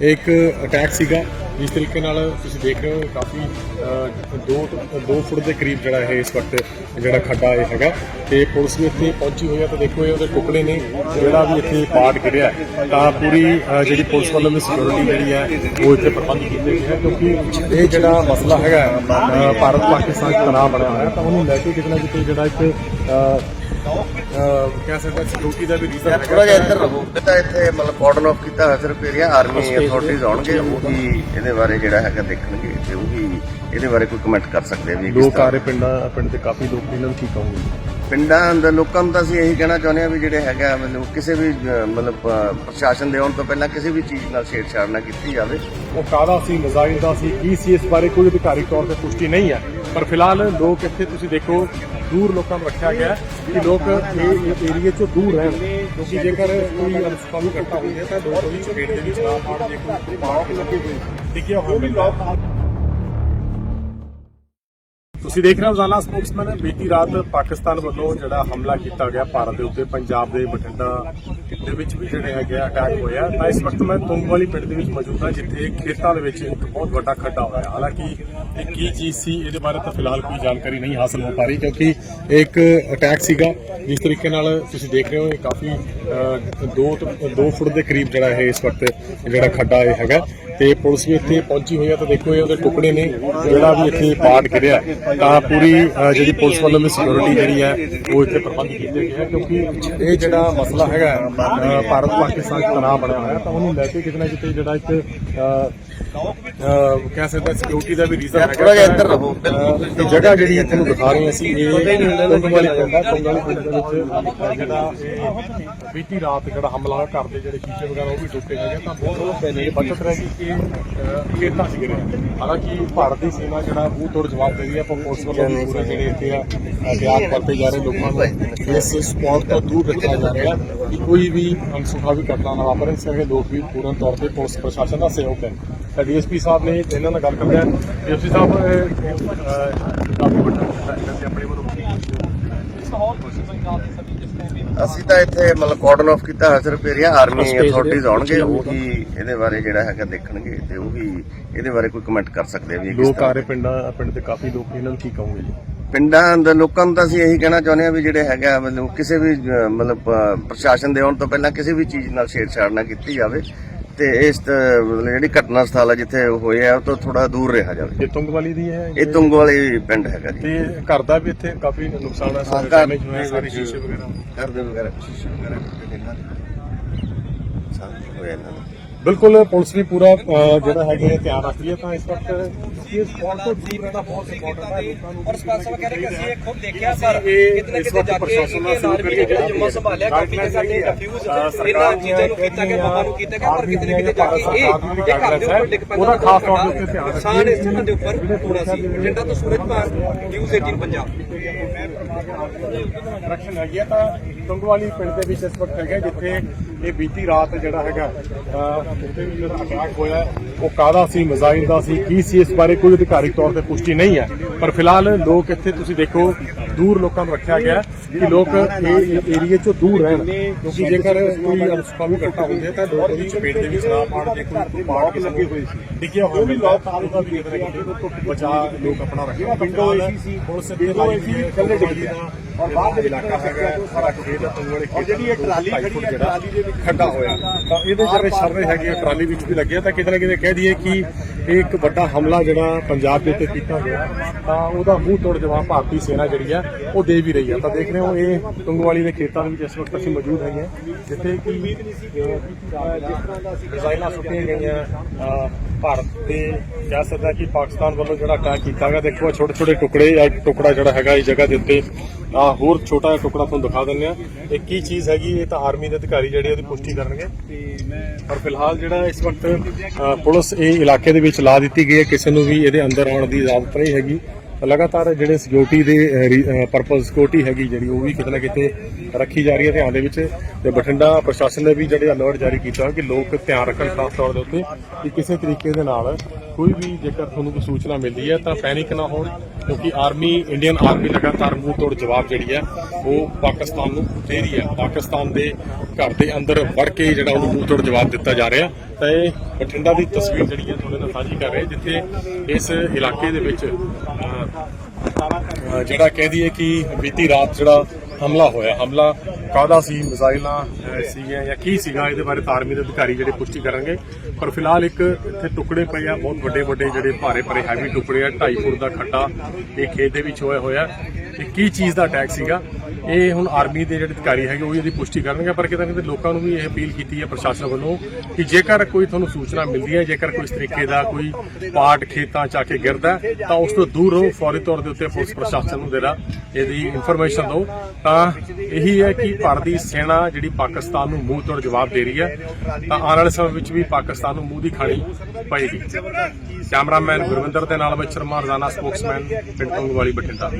ਇੱਕ ਅਟੈਕ ਸੀਗਾ, ਜਿਸ ਤਰੀਕੇ ਨਾਲ ਤੁਸੀਂ ਦੇਖ ਰਹੇ ਹੋ ਕਾਫੀ 2 2 ਫੁੱਟ ਦੇ ਕਰੀਬ ਜਿਹੜਾ ਇਹ ਇਸ ਵਕਤ ਜਿਹੜਾ ਖੱਡਾ ਇਹ ਹੈਗਾ। ਤੇ ਪੁਲਿਸ ਵੀ ਇੱਥੇ ਪਹੁੰਚੀ ਹੋਈ ਹੈ, ਤਾਂ ਦੇਖੋ ਇਹ ਉਹਦੇ ਟੁਕੜੇ ਨੇ, ਜਿਹੜਾ ਵੀ ਇੱਥੇ ਪਾਰਟ ਗਿਰਿਆ ਤਾਂ ਪੂਰੀ ਜਿਹੜੀ ਪੁਲਿਸ ਵੱਲੋਂ ਵੀ ਸਿਕਿਉਰਿਟੀ ਜਿਹੜੀ ਹੈ, ਉਹ ਇੱਥੇ ਪ੍ਰਬੰਧ ਕੀਤੇ ਗਏ ਹੈ ਕਿਉਂਕਿ ਇਹ ਜਿਹੜਾ ਮਸਲਾ ਹੈਗਾ ਭਾਰਤ ਪਾਕਿਸਤਾਨ ਦਾ ਤਣਾਅ ਬਣਿਆ ਹੋਇਆ ਤਾਂ ਉਹਨੂੰ ਲੈ ਕੇ ਕਿਤੇ ਨਾ ਕਿਤੇ ਜਿਹੜਾ ਇੱਥੇ ਕਹਿ ਸਕਦੇ ਸਿਕਿਉਰਿਟੀ ਦਾ ਵੀ ਰੀਜ਼ਨ ਹੈਗਾ। ਥੋੜਾ ਜਿਹਾ ਇੱਧਰ ਰਹੋ ਤਾਂ ਇੱਥੇ ਮਤਲਬ ਕਾਰਡਨ ਆਫ ਕੀਤਾ ਹੋਇਆ ਸਿਰਫ ਏਰੀਆ ਆਰਮੀ ਅਥਾਰਟੀਜ਼ ਆਉਣਗੇ ਉਹ ਹੀ ਇਹਦੇ ਬਾਰੇ ਜਿਹੜਾ ਹੈਗਾ ਦੇਖਣਗੇ ਤੇ ਉਹ ਹੀ ਇਹਦੇ ਬਾਰੇ ਕੋਈ ਕਮੈਂਟ ਕਰ ਸਕਦੇ ਆ ਵੀ ਇਹ ਕਿਸ ਲੋਕ ਆ ਤਰ੍ਹਾਂ ਰਹੇ ਪਿੰਡਾਂ ਪਿੰਡ ਦੇ ਕਾਫੀ ਲੋਕ ਇਹਨਾਂ ਨੂੰ ਕੀ ਕਹੋਗੇ ਪਿੰਡਾਂ ਦੇ ਲੋਕਾਂ ਨੂੰ ਤਾਂ ਅਸੀਂ ਇਹੀ ਕਹਿਣਾ ਚਾਹੁੰਦੇ ਆ ਵੀ ਜਿਹੜੇ ਹੈਗਾ ਮਤਲਬ ਕਿਸੇ ਵੀ ਮਤਲਬ ਪ੍ਰਸ਼ਾਸਨ ਦੇ ਆਉਣ ਤੋਂ ਪਹਿਲਾਂ ਕਿਸੇ ਵੀ ਚੀਜ਼ ਨਾਲ ਛੇੜਛਾੜ ਨਾ ਕੀਤੀ ਜਾਵੇ। ਉਹ ਕਾਹਦਾ ਸੀ, ਮਜ਼ਾਇਲ ਦਾ ਸੀ, ਕੀ ਸੀ, ਇਸ ਬਾਰੇ ਕੋਈ ਅਧਿਕਾਰਿਕ ਤੌਰ ਤੇ ਪੁਸ਼ਟੀ ਨਹੀਂ ਹੈ। ਪਰ ਫਿਲਹਾਲ ਲੋਕ ਇੱਥੇ ਤੁਸੀਂ ਦੇਖੋ, ਦੂਰ ਲੋਕਾਂ ਨੂੰ ਰੱਖਿਆ ਗਿਆ ਕਿ ਲੋਕ ਇਹ ਏਰੀਏ ਤੋਂ ਦੂਰ ਰਹਿਣ। ਕਿਉਂਕਿ ਜੇਕਰ ਕੋਈ ਅਨਸਕਾਮੀ ਘਟਨਾ ਹੁੰਦੀ ਤਾਂ ਲੋਕ ਉਹਦੀ ਚਪੇਟ ਦੇ ਵਿੱਚ ਨਾ ਪਾੜ ਜੇ ਕੋਈ ਪਾੜ ਲੱਗੇ ਹੋਏ ਦੇਖਿਆ ਹੋਵੇਗਾ ਤੁਸੀਂ ਦੇਖ ਰਹੇ ਹੋ ਰੋਜ਼ਾਨਾ ਸਪੋਕਸਮੈਨ, ਬੀਤੀ ਰਾਤ ਪਾਕਿਸਤਾਨ ਵੱਲੋਂ ਜਿਹੜਾ ਹਮਲਾ ਕੀਤਾ ਗਿਆ ਭਾਰਤ ਦੇ ਉੱਤੇ, ਪੰਜਾਬ ਦੇ ਬਠਿੰਡਾ ਦੇ ਵਿੱਚ ਵੀ ਜਿਹੜੇ ਹੈਗੇ ਅਟੈਕ ਹੋਇਆ ਤਾਂ ਇਸ ਵਕਤ ਮੈਂ ਤੁੰਗਵਾਲੀ ਪਿੰਡ ਦੇ ਵਿੱਚ ਮੌਜੂਦ ਹਾਂ, ਜਿੱਥੇ ਖੇਤਾਂ ਦੇ ਵਿੱਚ ਇੱਕ ਬਹੁਤ ਵੱਡਾ ਖੱਡਾ ਹੋਇਆ ਹਾਲਾਂਕਿ ਇਹ ਕੀ ਚੀਜ਼ ਸੀ, ਇਹਦੇ ਬਾਰੇ ਤਾਂ ਫਿਲਹਾਲ ਕੋਈ ਜਾਣਕਾਰੀ ਨਹੀਂ ਹਾਸਲ ਹੋ ਪਾ ਰਹੀ, ਕਿਉਂਕਿ ਇੱਕ ਅਟੈਕ ਸੀਗਾ। ਜਿਸ ਤਰੀਕੇ ਨਾਲ ਤੁਸੀਂ ਦੇਖ ਰਹੇ ਹੋ, ਇਹ ਕਾਫੀ 2 2 ਫੁੱਟ ਦੇ ਕਰੀਬ ਜਿਹੜਾ ਇਹ ਇਸ ਵਕਤ ਜਿਹੜਾ ਖੱਡਾ ਇਹ ਹੈਗਾ। ਤੇ ਪੁਲਿਸ ਵੀ ਇੱਥੇ ਪਹੁੰਚੀ ਹੋਈ ਹੈ, ਤਾਂ ਦੇਖੋ ਇਹ ਉਹਦੇ ਟੁਕੜੇ ਨੇ, ਜਿਹੜਾ ਵੀ ਇੱਥੇ ਪਾਰਟ ਗਿਰਿਆ। ਤਾਂ ਪੂਰੀ ਜਿਹੜੀ ਪੁਲਿਸ ਵੱਲੋਂ ਵੀ ਸਿਕਿਉਰਿਟੀ ਜਿਹੜੀ ਹੈ ਉਹ ਇੱਥੇ ਪ੍ਰਬੰਧ ਕੀਤੇ ਗਏ ਹੈ ਕਿਉਂਕਿ ਇਹ ਜਿਹੜਾ ਮਸਲਾ ਹੈਗਾ ਭਾਰਤ ਪਾਕਿਸਤਾਨ ਦਾ ਤਣਾਅ ਬਣਿਆ ਹੋਇਆ ਤਾਂ ਉਹਨੂੰ ਲੈ ਕੇ ਕਿਤੇ ਨਾ ਕਿਤੇ ਜਿਹੜਾ ਅ, ਕਹਿ ਸਕਦੇ ਸਿਕਿਉਰਿਟੀ ਦਾ ਵੀ ਰੀਜ਼ਨ ਹੈਗਾ ਥੋੜ੍ਹਾ ਜਿਹਾ ਇੱਧਰ ਰਹੋ। ਇਹ ਜਗ੍ਹਾ ਜਿਹੜੀ ਇੱਥੇ ਨੂੰ ਦਿਖਾ ਰਹੇ ਅਸੀਂ ਇਹ ਤੁੰਗ ਵਾਲੀ ਪਿੰਡ ਹੈ ਤੁੰਗ ਵਾਲੀ ਪਿੰਡ ਦੇ ਵਿੱਚ ਜਿਹੜਾ ਇਹ ਬੀਤੀ ਰਾਤ ਜਿਹੜਾ ਹਮਲਾ ਘਰ ਦੇ ਜਿਹੜੇ ਸ਼ੀਸ਼ੇ ਵਗੈਰਾ ਉਹ ਵੀ ਟੁੱਟੇ ਹੈਗੇ ਤਾਂ ਬਹੁਤ ਇਹ ਬਚਤ ਰਹਿ ਗਈ ਕਿ ਖੇਤਾਂ ਚ ਗਿਰੇ ਹਾਲਾਂਕਿ ਭਾਰਤ ਦੀ ਸੈਨਾ ਜਿਹੜਾ ਮੂੰਹ ਤੋੜ ਜਵਾਬ ਦੇ ਰਹੀ ਹੈ ਪਰ ਪੁਲਿਸ ਵੱਲੋਂ ਵੀ ਪੂਰੇ ਜਿਹੜੇ ਇੱਥੇ ਆ ਅਧਿਆਪ ਕਰਦੇ ਜਾ ਰਹੇ ਲੋਕਾਂ ਨੂੰ। ਇਸ ਸਪੌਟ ਤੋਂ ਦੂਰ ਰੱਖਿਆ ਜਾ ਰਿਹਾ ਹੈ ਕਿ ਕੋਈ ਵੀ ਅਨਸੁਖਾਵੀ ਘਟਨਾ ਨਾ ਵਾਪਰੇ ਇਸ ਕਰਕੇ ਲੋਕ ਵੀ ਪੂਰਨ ਤੌਰ ਤੇ ਪੁਲਿਸ ਪ੍ਰਸ਼ਾਸਨ ਦਾ ਸਹਿਯੋਗ ਦੇਣ ਤਾਂ ਡੀਐਸਪੀ ਸਾਹਿਬ ਨੇ ਇਹਨਾਂ ਨਾਲ ਗੱਲ ਕਰਦੇ ਆ ਡੀਐਸਪੀ ਸਾਹਿਬ ਕਾਫੀ ਵੱਡਾ ਦੇ ਆਪਣੇ ਵੱਲੋਂ ਅਸੀਂ ਤਾਂ ਇੱਥੇ ਮਤਲਬ ਕਾਰਡਨ ਆਫ ਕੀਤਾ ਹੋਇਆ ਸਿਰਫ ਏਰੀਆ ਆਰਮੀ ਅਥਾਰਟੀਜ਼ ਆਉਣਗੇ ਉਹ ਇਹਦੇ ਬਾਰੇ ਜਿਹੜਾ ਹੈਗਾ ਦੇਖਣਗੇ ਤੇ ਉਹ ਹੀ ਇਹਦੇ ਬਾਰੇ ਕੋਈ ਕਮੈਂਟ ਕਰ ਸਕਦੇ ਆ ਵੀ ਲੋਕ ਆ ਤਰ੍ਹਾਂ ਰਹੇ ਪਿੰਡਾਂ ਪਿੰਡ ਦੇ ਕਾਫੀ ਲੋਕ ਇਹਨਾਂ ਨੂੰ ਕੀ ਕਹੋਗੇ ਜੀ? ਪਿੰਡਾਂ ਦੇ ਲੋਕਾਂ ਨੂੰ ਤਾਂ ਅਸੀਂ ਇਹੀ ਕਹਿਣਾ ਚਾਹੁੰਦੇ ਆ ਵੀ ਜਿਹੜੇ ਹੈਗਾ ਮਤਲਬ ਕਿਸੇ ਵੀ ਮਤਲਬ ਪ੍ਰਸ਼ਾਸਨ ਦੇ ਆਉਣ ਤੋਂ ਪਹਿਲਾਂ ਕਿਸੇ ਵੀ ਚੀਜ਼ ਨਾਲ ਛੇੜਛਾੜ ਨਾ ਕੀਤੀ ਜਾਵੇ। ਤੇ ਇਸ ਤ- ਮਤਲਬ ਜਿਹੜੀ ਘਟਨਾ ਸਥਲ ਹੈ ਜਿੱਥੇ ਹੋਇਆ ਉਹ ਤੋਂ ਥੋੜਾ ਦੂਰ ਰਿਹਾ ਜਾਵੇ। ਇਹ ਤੁੰਗਵਾਲੀ ਦੀ ਹੈ ਇਹ ਤੁੰਗ ਵਾਲੀ ਪਿੰਡ ਹੈਗਾ ਜੀ। ਤੇ ਘਰ ਦਾ ਵੀ ਇੱਥੇ ਕਾਫੀ ਨੁਕਸਾਨ ਹੈ ਸਾਰੇ ਘਰ- ਡੈਮੇਜ ਹੋਏ ਸਾਰੇ ਸ਼ੀਸ਼ੇ ਵਗੈਰਾ। ਘਰ ਦੇ ਵਗੈਰਾ ਸ਼ੀਸ਼ੇ ਵਗੈਰਾ ਟੁੱਟੇ ਨੇ ਇਹਨਾਂ ਦੇ ਸਾਰਾ ਹੋਇਆ ਇਹਨਾਂ ਦਾ। ਬਿਲਕੁਲ ਪੁਲਿਸ ਵੀ ਪੂਰਾ ਜਿਹੜਾ ਹੈਗਾ ਇਹ ਧਿਆਨ ਰੱਖ ਰਹੀ ਹੈ ਤਾਂ ਇਸ ਵਕਤ ਇਸ ਸਪੌਟ ਤੋਂ ਦੂਰ ਰਹਿਣਾ ਬਹੁਤ ਇੰਪੋਰਟੈਂਟ ਹੈ ਔਰ ਸਪਾਸਾ ਕਹਿ ਰਹੇ ਕਿ ਅਸੀਂ ਇਹ ਖੁਦ ਦੇਖਿਆ ਇਹ ਕਿਤੇ ਇਸ ਕਿਤੇ ਜਾ ਕੇ ਪ੍ਰਸ਼ਾਸਨ ਨਾਲ ਇੰਡੀਅਨ ਆਰਮੀ ਨੇ ਜਿਹੜਾ ਜੁਮਾ ਸੰਭਾਲਿਆ ਕਾਫੀ ਦੇ ਸਾਡੇ ਡਿਫਿਊਜ਼ ਇਹਨਾਂ ਚੀਜ਼ਾਂ ਨੂੰ ਕੀਤਾ ਗਿਆ ਬਾਬਾ ਨੂੰ ਕੀਤਾ ਗਿਆ ਪਰ ਕਿਤੇ ਕਿਤੇ ਜਾ ਕੇ ਇਹ ਇਹ ਘਰ ਦੇ ਉੱਪਰ ਡਿੱਗ ਪੈਂਦਾ ਉਹਦਾ ਖਾਸ ਤੌਰ ਤੇ ਧਿਆਨ ਰੱਖੀਏ। ਸਾਰੇ ਸਥਾਨਾਂ ਦੇ ਉੱਪਰ ਹੋਣਾ ਸੀ ਬਠਿੰਡਾ ਤੋਂ ਸੂਰਜ ਭਾਗ ਨਿਊਜ਼ 18 ਪੰਜਾਬ ਕਰੈਕਸ਼ਨ ਹੈਗੀ ਹੈ ਤਾਂ ਤੁੰਗਵਾਲੀ ਪਿੰਡ ਦੇ ਵਿੱਚ ਇਸ ਵਕਤ ਹੈਗਾ ਜਿੱਥੇ ਇਹ ਬੀਤੀ ਰਾਤ ਜਿਹੜਾ ਹੈਗਾ ਅ, ਉੱਥੇ ਵੀ ਜਿਹੜਾ ਅਟੈਕ ਹੋਇਆ ਉਹ ਕਾਹਦਾ ਸੀ ਮਜ਼ਾਇਲ ਦਾ ਸੀ ਕੀ ਸੀ ਇਸ ਬਾਰੇ ਕੋਈ ਅਧਿਕਾਰਿਕ ਤੌਰ ਤੇ ਪੁਸ਼ਟੀ ਨਹੀਂ ਹੈ। ਪਰ ਫਿਲਹਾਲ ਲੋਕ ਇੱਥੇ ਤੁਸੀਂ ਦੇਖੋ ਦੂਰ ਲੋਕਾਂ ਨੂੰ ਰੱਖਿਆ ਗਿਆ ਕਿ ਲੋਕ ਇਹ ਏਰੀਏ ਤੋਂ ਦੂਰ ਰਹਿਣ। ਕਿਉਂਕਿ ਜੇਕਰ ਕੋਈ ਅਨਸਕਾਮੀ ਘਟਨਾ ਹੁੰਦੀ ਹੈ ਤਾਂ ਲੋਕ ਉਹਦੀ ਚਪੇਟ ਦੇ ਵਿੱਚ ਨਾ ਪਾੜ ਜੇ ਕੋਈ ਪਾੜ ਕੇ ਲੱਗੇ ਹੋਏ ਸੀ। ਦੇਖਿਆ ਉਹਦਾ ਵੀ ਕਿਤੇ ਨਾ ਕਿਤੇ। ਬਚਾ ਲੋਕ ਆਪਣਾ ਰੱਖਿਆ। ਪਿੰਡੋਂ ਏਸੀ ਸੀ ਪੁਲਿਸ ਦੇ ਕੱਲੇ ਡਿੱਗੀ ਔਰ ਬਾਹਰ ਦੇ ਇਲਾਕਾ ਹੈਗਾ ਸਾਰਾ ਖੇਤ ਤੁੰਗੜੇ ਖੇਤ ਜਿਹੜੀ ਇਹ ਟਰਾਲੀ ਖੜੀ ਹੈ ਟਰਾਲੀ ਦੇ ਵਿੱਚ ਖੱਡਾ ਹੋਇਆ। ਤਾਂ ਇਹਦੇ ਜਿਹੜੇ ਸ਼ਰਰੇ ਹੈਗੇ ਟਰਾਲੀ ਵਿੱਚ ਵੀ ਲੱਗਿਆ ਤਾਂ ਕਿਤੇ ਨਾ ਕਿਤੇ ਕਹਿ ਦਈਏ ਕਿ ਇਹ ਇੱਕ ਵੱਡਾ ਹਮਲਾ ਜਿਹੜਾ ਪੰਜਾਬ ਦੇ ਉੱਤੇ ਕੀਤਾ ਗਿਆ ਤਾਂ ਉਹਦਾ ਮੂੰਹ ਤੋੜ ਜਵਾਬ ਭਾਰਤੀ ਸੈਨਾ ਜਿਹੜੀ ਆ ਉਹ ਦੇ ਵੀ ਰਹੀ ਆ। ਤਾਂ ਦੇਖ ਰਹੇ ਹੋ ਇਹ ਤੁੰਗਵਾਲੀ ਦੇ ਖੇਤਾਂ ਦੇ ਵਿੱਚ ਇਸ ਵਕਤ ਅਸੀਂ ਮੌਜੂਦ ਹੈਗੇ ਹਾਂ, ਜਿੱਥੇ ਕਿ ਮਿਜ਼ਾਈਲਾਂ ਸੁੱਟੀਆਂ ਗਈਆਂ ਭਾਰਤ ਦੇ ਕਹਿ ਸਕਦਾ ਕਿ ਪਾਕਿਸਤਾਨ ਵੱਲੋਂ ਜਿਹੜਾ ਅਟੈਕ ਕੀਤਾ ਗਿਆ। ਦੇਖੋ ਛੋਟੇ ਛੋਟੇ ਟੁਕੜੇ ਇੱਕ ਟੁਕੜਾ ਜਿਹੜਾ ਹੈਗਾ ਇਸ ਜਗ੍ਹਾ ਦੇ ਉੱਤੇ ਆ ਹੋਰ ਛੋਟਾ ਜਿਹਾ ਟੁਕੜਾ ਤੁਹਾਨੂੰ ਦਿਖਾ ਦਿੰਦੇ ਆ। ਇਹ ਕੀ ਚੀਜ਼ ਹੈਗੀ ਇਹ ਤਾਂ ਆਰਮੀ ਦੇ ਅਧਿਕਾਰੀ ਜਿਹੜੇ ਉਹਦੀ ਪੁਸ਼ਟੀ ਕਰਨਗੇ। ਪਰ ਫਿਲਹਾਲ ਜਿਹੜਾ ਇਸ ਵਕਤ ਪੁਲਿਸ ਇਹ ਇਲਾਕੇ ਦੇ ਵਿੱਚ ਸਲਾਹ ਦਿੱਤੀ ਗਈ ਹੈ ਕਿਸੇ ਨੂੰ ਵੀ ਇਹਦੇ ਅੰਦਰ ਆਉਣ ਦੀ ਇਜਾਜ਼ਤ ਨਹੀਂ ਹੈਗੀ। ਲਗਾਤਾਰ ਜਿਹੜੇ ਸਿਕਿਉਰਿਟੀ ਦੇ ਪਰਪਸ ਸਿਕਿਉਰਿਟੀ ਹੈਗੀ ਜਿਹੜੀ, ਉਹ ਵੀ ਕਿਤੇ ਨਾ ਕਿਤੇ ਰੱਖੀ ਜਾ ਰਹੀ ਹੈ ਧਿਆਨ ਦੇ ਵਿੱਚ। ਤੇ ਬਠਿੰਡਾ ਪ੍ਰਸ਼ਾਸਨ ਨੇ ਵੀ ਜਿਹੜੇ ਅਲਰਟ ਜਾਰੀ ਕੀਤਾ ਕਿ ਲੋਕ ਧਿਆਨ ਰੱਖਣ ਖਾਸ ਤੌਰ ਦੇ ਉੱਤੇ ਕਿ ਕਿਸੇ ਤਰੀਕੇ ਦੇ ਨਾਲ ਕੋਈ ਵੀ ਜੇਕਰ ਤੁਹਾਨੂੰ ਕੋਈ ਸੂਚਨਾ ਮਿਲਦੀ ਹੈ ਤਾਂ ਪੈਨਿਕ ਨਾ ਹੋਣ, ਕਿਉਂਕਿ ਆਰਮੀ ਇੰਡੀਅਨ ਆਰਮੀ ਲਗਾਤਾਰ ਮੂੰਹ ਤੋੜ ਜਵਾਬ ਜਿਹੜੀ ਹੈ, ਉਹ ਪਾਕਿਸਤਾਨ ਨੂੰ ਦੇ ਰਹੀ ਹੈ। ਪਾਕਿਸਤਾਨ ਦੇ ਘਰ ਦੇ ਅੰਦਰ ਵੜ ਕੇ ਜਿਹੜਾ ਉਹਨੂੰ ਮੂੰਹ ਤੋੜ ਜਵਾਬ ਦਿੱਤਾ ਜਾ ਰਿਹਾ। ਤਾਂ ਇਹ ਬਠਿੰਡਾ ਦੀ ਤਸਵੀਰ ਜਿਹੜੀ ਹੈ ਤੁਹਾਡੇ ਨਾਲ ਸਾਂਝੀ ਕਰ ਰਹੇ ਜਿੱਥੇ ਇਸ ਇਲਾਕੇ ਦੇ ਵਿੱਚ ਜਿਹੜਾ ਕਹਿ ਦਈਏ ਕਿ ਬੀਤੀ ਰਾਤ ਜਿਹੜਾ ਹਮਲਾ ਹੋਇਆ, ਹਮਲਾ ਕਾਹਦਾ ਸੀ, ਮਿਜ਼ਾਈਲਾਂ ਸੀਗੀਆਂ ਜਾਂ ਕੀ ਸੀਗਾ, ਇਹਦੇ ਬਾਰੇ ਆਰਮੀ ਦੇ ਅਧਿਕਾਰੀ ਜਿਹੜੇ ਪੁਸ਼ਟੀ ਕਰਨਗੇ ਪਰ ਫਿਲਹਾਲ ਇੱਕ ਇੱਥੇ ਟੁਕੜੇ ਪਏ ਆ, ਬਹੁਤ ਵੱਡੇ ਵੱਡੇ ਜਿਹੜੇ ਭਾਰੇ ਭਰੇ ਹੈਵੀ ਟੁਕੜੇ ਆ 2.5 ਫੁੱਟ ਦਾ ਖੱਡਾ ਇਹ ਖੇਤ ਦੇ ਵਿੱਚ ਹੋਇਆ ਹੋਇਆ। ਇਹ ਕੀ ਚੀਜ਼ ਦਾ ਅਟੈਕ ਸੀਗਾ, ਇਹ ਹੁਣ ਆਰਮੀ ਦੇ ਜਿਹੜੇ ਅਧਿਕਾਰੀ ਹੈਗੇ, ਉਹ ਇਹਦੀ ਪੁਸ਼ਟੀ ਕਰਨਗੇ, ਪਰ ਕਿਤੇ ਨਾ ਕਿਤੇ ਲੋਕਾਂ ਨੂੰ ਵੀ ਇਹ ਅਪੀਲ ਕੀਤੀ ਹੈ ਪ੍ਰਸ਼ਾਸਨ ਵੱਲੋਂ ਕਿ ਜੇਕਰ ਕੋਈ ਤੁਹਾਨੂੰ ਸੂਚਨਾ ਮਿਲਦੀ ਹੈ, ਜੇਕਰ ਕੋਈ ਇਸ ਤਰੀਕੇ ਦਾ ਕੋਈ ਪਾਰਟ ਖੇਤਾਂ ਚ ਆ ਕੇ ਗਿਰਦਾ ਤਾਂ ਉਸ ਤੋਂ ਦੂਰ ਰਹੋ, ਫੌਰੀ ਤੌਰ ਦੇ ਉੱਤੇ ਪੁਲਿਸ ਪ੍ਰਸ਼ਾਸਨ ਨੂੰ ਜਿਹੜਾ ਇਹਦੀ ਇਨਫੋਰਮੇਸ਼ਨ ਦਿਓ। ਤਾਂ ਇਹੀ ਹੈ ਕਿ ਭਾਰਤੀ ਸੈਨਾ ਜਿਹੜੀ ਪਾਕਿਸਤਾਨ ਨੂੰ ਮੂੰਹ ਤੋੜ ਜਵਾਬ ਦੇ ਰਹੀ ਹੈ, ਤਾਂ ਆਉਣ ਵਾਲੇ ਸਮੇਂ ਵਿੱਚ ਵੀ ਪਾਕਿਸਤਾਨ ਨੂੰ ਮੂੰਹ ਦੀ ਖਾਣੀ ਪਏਗੀ। ਕੈਮਰਾਮੈਨ ਗੁਰਵਿੰਦਰ ਦੇ ਨਾਲ ਵਿੱਚ ਸ਼ਰਮਾ, ਰਜ਼ਾਨਾ ਸਪੋਕਸਮੈਨ, ਪਿੰਡ ਕੰਗਵਾਲੀ ਬਠਿੰਡਾ।